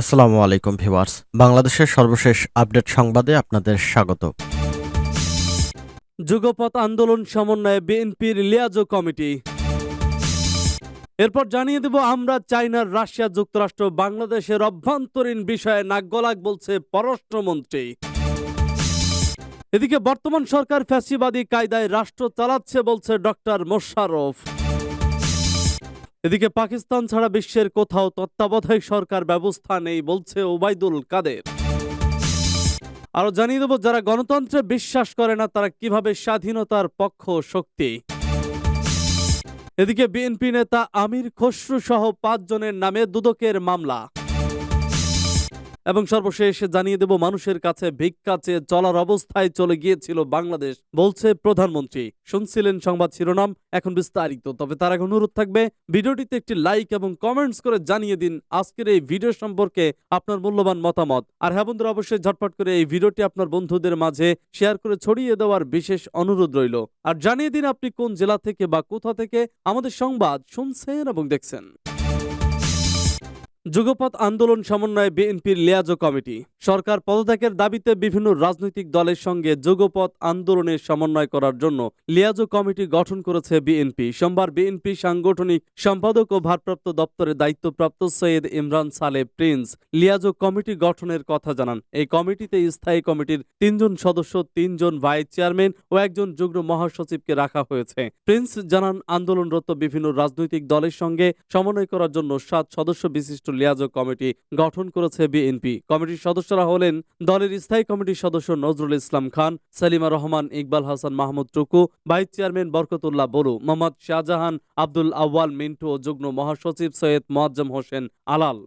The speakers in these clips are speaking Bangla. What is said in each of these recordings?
আসসালামু আলাইকুম ভিউয়ার্স। বাংলাদেশের সর্বশেষ আপডেট সংবাদে আপনাদের স্বাগত। যুগপথ আন্দোলন সমন্বয়ে বিএনপির লিয়াজো কমিটি। এরপর জানিয়ে দেব, আমরা চাইনার রাশিয়া যুক্তরাষ্ট্র, বাংলাদেশের অভ্যন্তরীণ বিষয়ে নাকগলাক বলছে পররাষ্ট্রমন্ত্রী। এদিকে বর্তমান সরকার ফ্যাসিবাদী কায়দায় রাষ্ট্র চালাচ্ছে বলছে ডক্টর মোশাররফ। এদিকে পাকিস্তান ছাড়া বিশ্বের কোথাও তত্ত্বাবধায়ক সরকার ব্যবস্থা নেই বলছে ওবায়দুল কাদের। আরও জানিয়ে দেব, যারা গণতন্ত্রে বিশ্বাস করে না, তারা কীভাবে স্বাধীনতার পক্ষ শক্তি? এদিকে বিএনপি নেতা আমির খসরু সহ পাঁচজনের নামে দুদকের মামলা। এবং সর্বশেষ জানিয়ে দেব, মানুষের কাছে ভিক্ষা চেয়ে চলার অবস্থায় চলে গিয়েছিল বাংলাদেশ, বলছে প্রধানমন্ত্রী। শুনছিলেন সংবাদ শিরোনাম, এখন বিস্তারিত। তবে তার আগে অনুরোধ থাকবে, ভিডিওটিতে একটি লাইক এবং কমেন্টস করে জানিয়ে দিন, আজকের এই ভিডিও সম্পর্কে আপনার মূল্যবান মতামত। আর হ্যাঁ বন্ধুরা, অবশ্যই ঝটপট করে এই ভিডিওটি আপনার বন্ধুদের মাঝে শেয়ার করে ছড়িয়ে দেওয়ার বিশেষ অনুরোধ রইল। আর জানিয়ে দিন, আপনি কোন জেলা থেকে বা কোথা থেকে আমাদের সংবাদ শুনছেন এবং দেখছেন। যুগপথ আন্দোলন সমন্বয়ে বিএনপির লিয়াজো কমিটি। সরকার পদত্যাগের দাবিতে বিভিন্ন রাজনৈতিক দলের সঙ্গে যুগপথ আন্দোলনের সমন্বয় করার জন্য লিয়াজো কমিটি গঠন করেছে বিএনপি। সোমবার বিএনপি সাংগঠনিক সম্পাদক ও ভারপ্রাপ্ত দপ্তরে দায়িত্বপ্রাপ্ত সৈয়দ ইমরান সালে প্রিন্স লিয়াজো কমিটি গঠনের কথা জানান। এই কমিটিতে স্থায়ী কমিটির তিনজন সদস্য, তিনজন ভাইস চেয়ারম্যান ও একজন যুগ্ম মহাসচিবকে রাখা হয়েছে। প্রিন্স জানান, আন্দোলনরত বিভিন্ন রাজনৈতিক দলের সঙ্গে সমন্বয় করার জন্য সাত সদস্য বিশিষ্ট লিয়াজো কমিটি গঠন করেছে বিএনপি। কমিটির সদস্যরা হলেন দলের স্থায়ী কমিটির সদস্য নজরুল ইসলাম খান, সালিমা রহমান, ইকবাল হাসান, মাহমুদ টুকু, ভাইস চেয়ারম্যান বরকতুল্লাহ বড়ু মোহাম্মদ শাহজাহান, আব্দুল আউয়াল মিন্টু ও যুগ্ম মহাসচিব সৈয়দ মোয়াজ্জম হোসেন আলাল।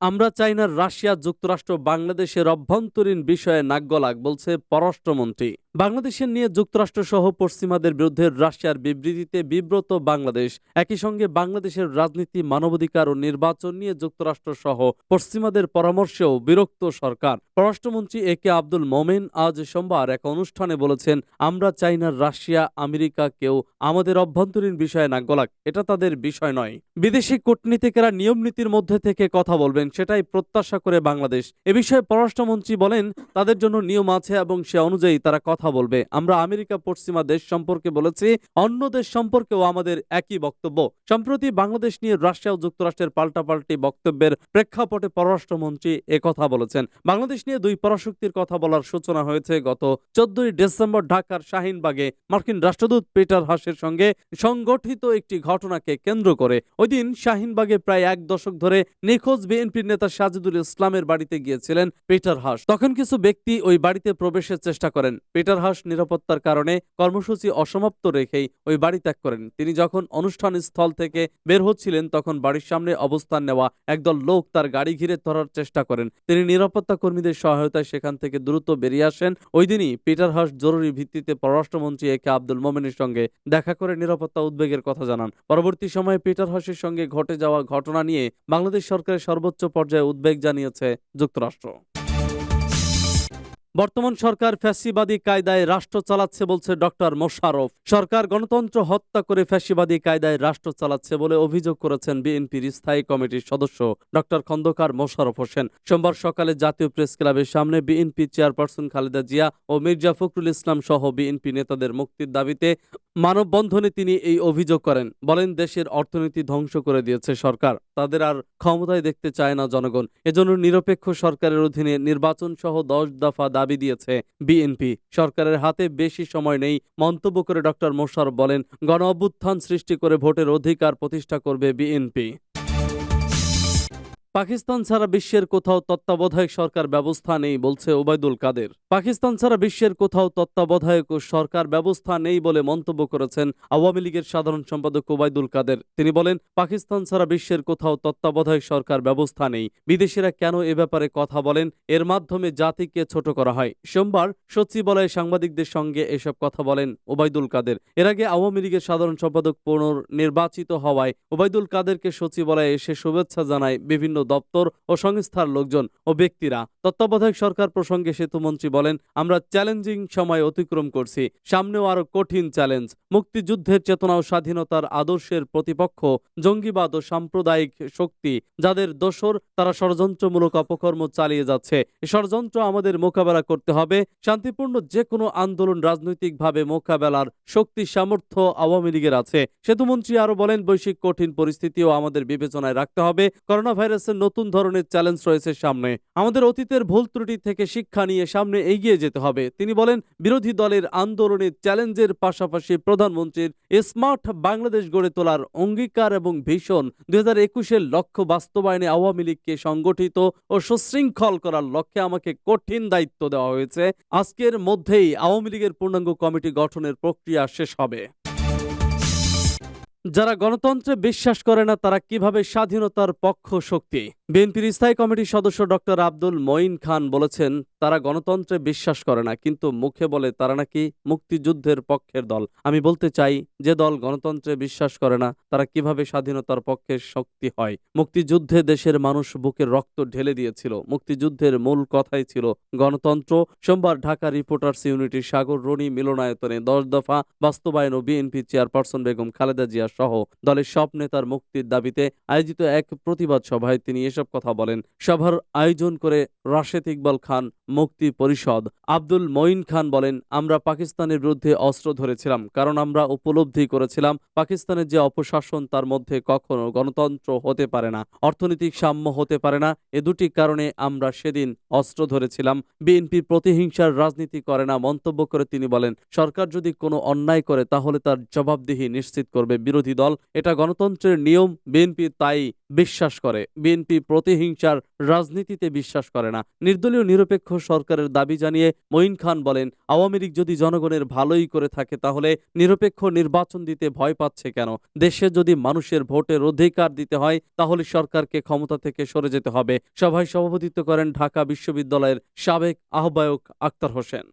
আমরা চাইনার রাশিয়া যুক্তরাষ্ট্র বাংলাদেশের অভ্যন্তরীণ বিষয়ে নাকগলাক বলছে পররাষ্ট্রমন্ত্রী। বাংলাদেশের নিয়ে যুক্তরাষ্ট্র সহ পশ্চিমাদের বিরুদ্ধে রাশিয়ার বিবৃতিতে বিব্রত বাংলাদেশ। একই সঙ্গে বাংলাদেশের রাজনীতি, মানবাধিকার ও নির্বাচন নিয়ে যুক্তরাষ্ট্র সহ পশ্চিমাদের পরামর্শেও বিরক্ত সরকার। পররাষ্ট্রমন্ত্রী এ কে আব্দুল মোমেন আজ সোমবার এক অনুষ্ঠানে বলেছেন, আমরা চাইনার রাশিয়া, আমেরিকা কেউ আমাদের অভ্যন্তরীণ বিষয়ে নাকগলাক এটা তাদের বিষয় নয়। বিদেশি কূটনীতিকেরা নিয়ম নীতির মধ্যে থেকে কথা বলবেন সেটাই প্রত্যাশা করে বাংলাদেশ। এ বিষয়ে পররাষ্ট্রমন্ত্রী বলেন, তাদের জন্য নিয়ম আছে এবং সে অনুযায়ী তারা কথা বলবে। আমরা আমেরিকা পশ্চিমা দেশ সম্পর্কে বলেছি, অন্য দেশ সম্পর্কেও আমাদের একই বক্তব্য। সম্প্রতি বাংলাদেশ নিয়ে রাশিয়া ও যুক্তরাষ্ট্রের পাল্টাপাল্টি বক্তব্যের প্রেক্ষাপটে পররাষ্ট্রমন্ত্রী কথা বলেছেন। বাংলাদেশ নিয়ে দুই পরাশক্তির কথা বলার সূচনা হয়েছে গত চোদ্দই ডিসেম্বর ঢাকার শাহিনবাগে। মার্কিন রাষ্ট্রদূত পিটার হাসের সঙ্গে সংগঠিত একটি ঘটনাকে কেন্দ্র করে। ওই দিন শাহিনবাগে প্রায় এক দশক ধরে নিখোঁজ বিএনপির নেতা সাজিদুল ইসলামের বাড়িতে গিয়েছিলেন পিটার হাস। তখন কিছু ব্যক্তি ওই বাড়িতে প্রবেশের চেষ্টা করেন। পিটার হাস নিরাপত্তার কারণে কর্মসূচি অসমাপ্ত রেখেই ওই বাড়ি ত্যাগ করেন। তিনি যখন অনুষ্ঠান স্থল থেকে বের হচ্ছিলেন, তখন বাড়ির সামনে অবস্থান নেওয়া একদল লোক তার গাড়ি ঘিরে ধরার চেষ্টা করেন। তিনি নিরাপত্তা কর্মীদের সহায়তায় সেখান থেকে দ্রুত বেরিয়ে আসেন। ওই দিনই পিটার হাস জরুরি ভিত্তিতে পররাষ্ট্রমন্ত্রী এ কে আব্দুল মোমেনের সঙ্গে দেখা করে নিরাপত্তা উদ্বেগের কথা জানান। পরবর্তী সময়ে পিটার হাসের সঙ্গে ঘটে যাওয়া ঘটনা নিয়ে বাংলাদেশ সরকারের সর্বোচ্চ পর্যায়ে উদ্বেগ জানিয়েছে যুক্তরাষ্ট্র। বর্তমান সরকার ফ্যাসিবাদী কায়দায় রাষ্ট্র চালাচ্ছে বলছে ডক্টর মোশাররফ। সরকার গণতন্ত্র হত্যা করে ফ্যাসিবাদী কায়দায় রাষ্ট্র চালাচ্ছে বলে অভিযোগ করেছেন বিএনপির স্থায়ী কমিটির সদস্য ডক্টর খন্দকার মোশাররফ হোসেন। সোমবার সকালে জাতীয় প্রেস ক্লাবের সামনে বিএনপি চেয়ারপারসন খালেদা জিয়া ও মির্জা ফখরুল ইসলাম সহ বিএনপি নেতাদের মুক্তির দাবিতে মানববন্ধনে তিনি এই অভিযোগ করেন। বলেন, দেশের অর্থনীতি ধ্বংস করে দিয়েছে সরকার। তাদের আর ক্ষমতায় দেখতে চায় না জনগণ। এজন্য নিরপেক্ষ সরকারের অধীনে নির্বাচন সহ দশ দফা দাবি দিয়েছে বিএনপি। সরকারের হাতে বেশি সময় নেই, মন্তব্য করে ডক্টর মোশারফ বলেন গণ অভ্যুত্থান সৃষ্টি করে ভোটের অধিকার প্রতিষ্ঠা করবে বিএনপি। পাকিস্তান ছাড়া বিশ্বের কোথাও তত্ত্বাবধায়ক সরকার ব্যবস্থা নেই, বলছে ওবায়দুল কাদের। পাকিস্তান ছাড়া বিশ্বের কোথাও তত্ত্বাবধায়ক সরকার ব্যবস্থা নেই বলে মন্তব্য করেছেন আওয়ামী লীগের সাধারণ সম্পাদক ওবায়দুল কাদের। তিনি বলেন, পাকিস্তান ছাড়া বিশ্বের কোথাও তত্ত্বাবধায়ক সরকার ব্যবস্থা নেই। বিদেশিরা কেন এ ব্যাপারে কথা বলেন? এর মাধ্যমে জাতিকে ছোট করা হয়। সোমবার সচিবালয়ে সাংবাদিকদের সঙ্গে এসব কথা বলেন ওবায়দুল কাদের। এর আগে আওয়ামী লীগের সাধারণ সম্পাদক পুনর্নির্বাচিত হওয়ায় ওবায়দুল কাদেরকে সচিবালয়ে এসে শুভেচ্ছা জানায় বিভিন্ন দপ্তর ও সংস্থার লোকজন ও ব্যক্তিরা তত্ত্বাবধায়ক সরকার প্রসঙ্গে সেতুমন্ত্রী বলেন, আমরা চ্যালেঞ্জিং সময় অতিক্রম করছি। সামনেও আরও কঠিন চ্যালেঞ্জ। মুক্তিযুদ্ধের চেতনা ও স্বাধীনতার আদর্শের প্রতিপক্ষ, জঙ্গিবাদ ও সাম্প্রদায়িক শক্তি, যাদের দোসর, তারা ষড়যন্ত্রমূলক অপকর্ম চালিয়ে যাচ্ছে। ষড়যন্ত্র আমাদের মোকাবেলা করতে হবে। শান্তিপূর্ণ যে কোনো আন্দোলন রাজনৈতিকভাবে মোকাবেলার শক্তি, সামর্থ্য আওয়ামী লীগের আছে। সেতুমন্ত্রী আরও বলেন, বৈশ্বিক কঠিন পরিস্থিতিও আমাদের বিবেচনায় রাখতে হবে। করোনা ভাইরাসের নতুন ধরনের চ্যালেঞ্জ রয়েছে সামনে। আমাদের অতীতের ভুল ত্রুটি থেকে শিক্ষা নিয়ে সামনে এগিয়ে যেতে হবে। তিনি বলেন, বিরোধী দলের আন্দোলনের চ্যালেঞ্জের পাশাপাশি প্রধানমন্ত্রীর স্মার্ট বাংলাদেশ গড়ে তোলার অঙ্গীকার এবং ভীষণ দুই হাজার একুশের লক্ষ্য বাস্তবায়নে আওয়ামী লীগকে সংগঠিত ও সুশৃঙ্খল করার লক্ষ্যে আমাকে কঠিন দায়িত্ব দেওয়া হয়েছে। আজকের মধ্যেই আওয়ামী লীগের পূর্ণাঙ্গ কমিটি গঠনের প্রক্রিয়া শেষ হবে। যারা গণতন্ত্রে বিশ্বাস করে না তারা কীভাবে স্বাধীনতার পক্ষ শক্তি বিএনপির স্থায়ী কমিটির সদস্য ডক্টর আব্দুল মঈন খান বলেছেন, তারা গণতন্ত্রে বিশ্বাস করে না, কিন্তু মুখে বলে তারা নাকি মুক্তিযুদ্ধের পক্ষের দল। আমি বলতে চাই, যে দল গণতন্ত্রে বিশ্বাস করে না, তারা কীভাবে স্বাধীনতার পক্ষের শক্তি হয়? মুক্তিযুদ্ধে দেশের মানুষ বুকের রক্ত ঢেলে দিয়েছিল। মুক্তিযুদ্ধের মূল কথাই ছিল গণতন্ত্র। সোমবার ঢাকা রিপোর্টার্স ইউনিটির সাগর রনি মিলনায়তনে দশ দফা বাস্তবায়ন ও বিএনপি চেয়ারপারসন বেগম খালেদা জিয়া সহ দলের সব নেতার মুক্তির দাবিতে আয়োজিত এক প্রতিবাদ সভায় তিনি এসব কথা বলেন। সভার আয়োজন করে রাশেদ ইকবাল খান মুক্তি পরিষদ। আব্দুল মঈন খান বলেন, আমরা পাকিস্তানের বিরুদ্ধে অস্ত্র ধরেছিলাম, কারণ আমরা উপলব্ধি করেছিলাম পাকিস্তানের যে অপশাসন তার মধ্যে কখনো গণতন্ত্র হতে পারে না, অর্থনৈতিক সাম্য হতে পারে না। এ দুটি কারণে আমরা সেদিন অস্ত্র ধরেছিলাম। বিএনপি প্রতিহিংসার রাজনীতি করে না, মন্তব্য করে তিনি বলেন, সরকার যদি কোনো অন্যায় করে, তাহলে তার জবাবদিহি নিশ্চিত করবে বিরোধী দল। এটা গণতন্ত্রের নিয়ম, বিএনপি তাই বিশ্বাস করে। বিএনপি প্রতিহিংসার রাজনীতিতে বিশ্বাস করে না। নির্দলীয় নিরপেক্ষ সরকারের দাবি জানিয়ে মঈন খান বলেন, আওয়ামী লীগ যদি জনগণের ভালোই করে থাকে, তাহলে নিরপেক্ষ নির্বাচন দিতে ভয় পাচ্ছে কেন? দেশে যদি মানুষের ভোটের অধিকার দিতে হয়, তাহলে সরকারকে ক্ষমতা থেকে সরে যেতে হবে। সভায় সভাপতিত্ব করেন ঢাকা বিশ্ববিদ্যালয়ের সাবেক আহ্বায়ক আক্তার হোসেন।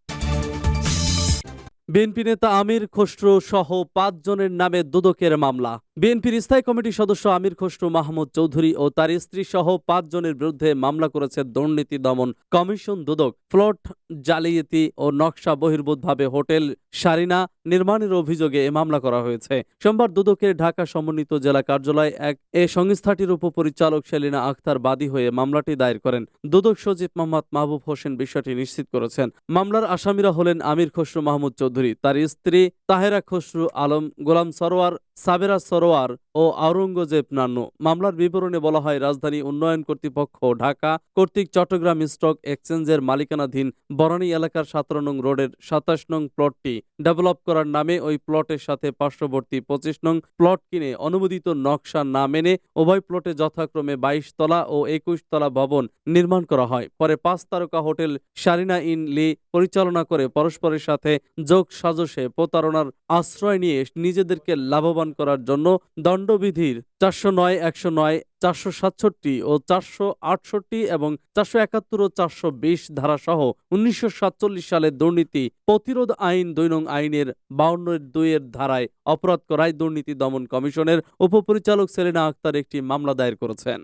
বিএনপি নেতা আমির খসরু সহ পাঁচজনের নামে দুদকের মামলা। বিএনপির স্থায়ী কমিটির সদস্য আমির খসরু মাহমুদ চৌধুরী ও তার স্ত্রী সহ পাঁচজনের বিরুদ্ধে মামলা করেছে দুর্নীতি দমন কমিশন দুদক। প্লট জালিয়াতি ও নকশা বহির্ভূতভাবে হোটেল সারিনা নির্মাণের অভিযোগে এ মামলা করা হয়েছে। সোমবার দুদকের ঢাকা সমন্বিত জেলা কার্যালয় এক এ সংস্থাটির উপপরিচালক সেলিনা আখতার বাদী হয়ে মামলাটি দায়ের করেন। দুদক সচিব মোহাম্মদ মাহবুব হোসেন বিষয়টি নিশ্চিত করেছেন। মামলার আসামিরা হলেন আমির খসরু মাহমুদ চৌধুরী। তার স্ত্রী তাহেরা খসরু আলম, গোলাম সরোয়ার, সাবেরা সরোয়ার ও আওরঙ্গজেব নান্নু। মামলার বিবরণে বলা হয়, রাজধানী উন্নয়ন কর্তৃপক্ষ ঢাকা কর্তৃক চট্টগ্রাম স্টক এক্সচেঞ্জের মালিকানাধীন বরানী এলাকার সতেরো নং রোডের সাতাশ নং প্লটটি ডেভেলপ করার নামে ওই প্লটের সাথে পার্শ্ববর্তী পঁচিশ নং প্লট কিনে অনুমোদিত নকশা না মেনে উভয় প্লটে যথাক্রমে বাইশ তলা ও একুশ তলা ভবন নির্মাণ করা হয়। পরে পাঁচ তারকা হোটেল সারিনা ইন লি পরিচালনা করে পরস্পরের সাথে যোগ সাজসে প্রতারণার আশ্রয় নিয়ে নিজেদেরকে লাভবান করার জন্য দণ্ডবিধির চারশো নয়, একশো নয়, চারশো সাতষট্টি ও চারশো আটষট্টি এবং চারশো একাত্তর ও চারশো বিশ ধারাসহ উনিশশো সাতচল্লিশ সালের দুর্নীতি প্রতিরোধ আইন দুই নং আইনের বাউন্নের দুইয়ের ধারায় অপরাধ করায় দুর্নীতি দমন কমিশনের উপপরিচালক সেলিনা আক্তার একটি মামলা দায়ের করেছেন।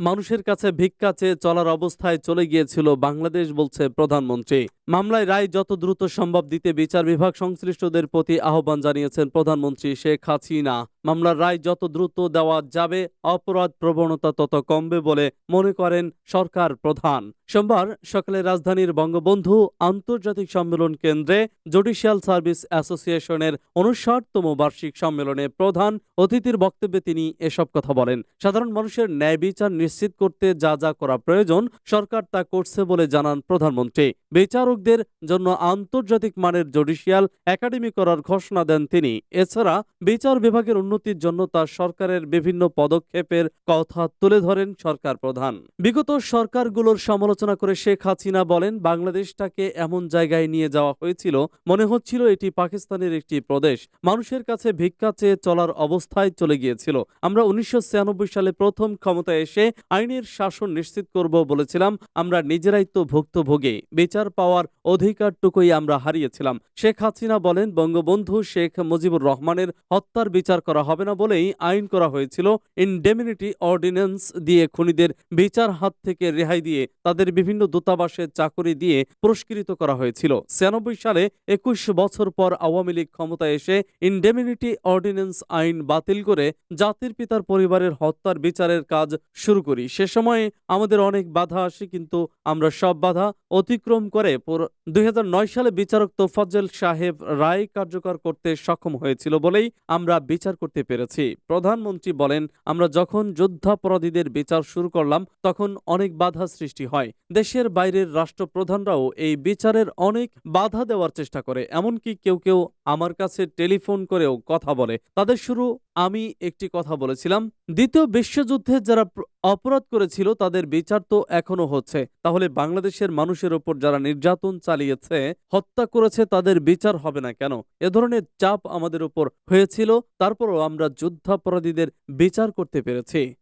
মানুষের কাছে ভিক্ষা চেয়ে চলার অবস্থায় চলে গিয়েছিল বাংলাদেশ, বলছে প্রধানমন্ত্রী। মামলায় রায় যত দ্রুত সম্ভব দিতে বিচার বিভাগ সংশ্লিষ্টদের প্রতি আহ্বান জানিয়েছেন প্রধানমন্ত্রী শেখ হাসিনা। মামলার রায় যত দ্রুত দেওয়া যাবে, অপরাধ প্রবণতা তত কমবে বলে মনে করেন সরকার প্রধান। সোমবার সকালে রাজধানীর বঙ্গবন্ধু আন্তর্জাতিক সম্মেলন কেন্দ্রে জুডিশিয়াল সার্ভিস অ্যাসোসিয়েশনের উনষাটতম বার্ষিক সম্মেলনে প্রধান অতিথির বক্তব্যে তিনি এসব কথা বলেন। সাধারণ মানুষের ন্যায় বিচার নিশ্চিত করতে যা যা করা প্রয়োজন, সরকার তা করছে বলে জানান প্রধানমন্ত্রী। বিচারকদের জন্য আন্তর্জাতিক মানের জুডিশিয়াল একাডেমি করার ঘোষণা দেন তিনি। এছাড়া বিচার বিভাগের উন্নতির জন্য তার সরকারের বিভিন্ন পদক্ষেপের কথা তুলে ধরেন সরকার প্রধান। বিগত সরকারগুলোর সমালোচনা সমালোচনা করে শেখ হাসিনা বলেন, বাংলাদেশটাকে এমন জায়গায় নিয়ে যাওয়া হয়েছিল, মনে হচ্ছিল এটি পাকিস্তানের একটি প্রদেশ। মানুষের কাছে ভিক্ষা চেয়ে চলার অবস্থায় চলে গিয়েছিল। আমরা উনিশশো সালে প্রথম ক্ষমতায় এসে আইনের শাসন নিশ্চিত করব বলেছিলাম, আমরা নিজেরাই তো ভুক্তভোগী। বিচার পাওয়ার অধিকারটুকুই আমরা হারিয়েছিলাম। শেখ হাসিনা বলেন, বঙ্গবন্ধু শেখ মুজিবুর রহমানের হত্যার বিচার করা হবে না বলেই আইন করা হয়েছিল। ইনডেমিনিটি অর্ডিন্যান্স দিয়ে খুনিদের বিচার হাত থেকে রেহাই দিয়ে তাদের বিভিন্ন দূতাবাসে চাকরি দিয়ে পুরস্কৃত করা হয়েছিল। ছিয়ানব্বই সালে একুশ বছর পর আওয়ামী লীগ ক্ষমতায় এসে ইনডেমিনিটি অর্ডিন্যান্স আইন বাতিল করে জাতির পিতার পরিবারের হত্যার বিচারের কাজ শুরু করি। সে সময়ে আমাদের অনেক বাধা আসে, কিন্তু আমরা সব বাধা অতিক্রম করে দুই হাজার নয় সালে বিচারক তোফাজ্জল সাহেব রায় কার্যকর করতে সক্ষম হয়েছিল বলেই আমরা বিচার করতে পেরেছি। প্রধানমন্ত্রী বলেন, আমরা যখন যুদ্ধাপরাধীদের বিচার শুরু করলাম, তখন অনেক বাধা সৃষ্টি হয়। দেশের বাইরের রাষ্ট্রপ্রধানরাও এই বিচারের অনেক বাধা দেওয়ার চেষ্টা করে। এমনকি কেউ কেউ আমার কাছে টেলিফোন করেও কথা বলে। তাদের শুরু আমি একটি কথা বলেছিলাম। দ্বিতীয় বিশ্বযুদ্ধে যারা অপরাধ করেছিল, তাদের বিচার তো এখনও হচ্ছে। তাহলে বাংলাদেশের মানুষের ওপর যারা নির্যাতন চালিয়েছে, হত্যা করেছে, তাদের বিচার হবে না কেন? এ ধরনের চাপ আমাদের উপর হয়েছিল। তারপরও আমরা যুদ্ধাপরাধীদের বিচার করতে পেরেছি।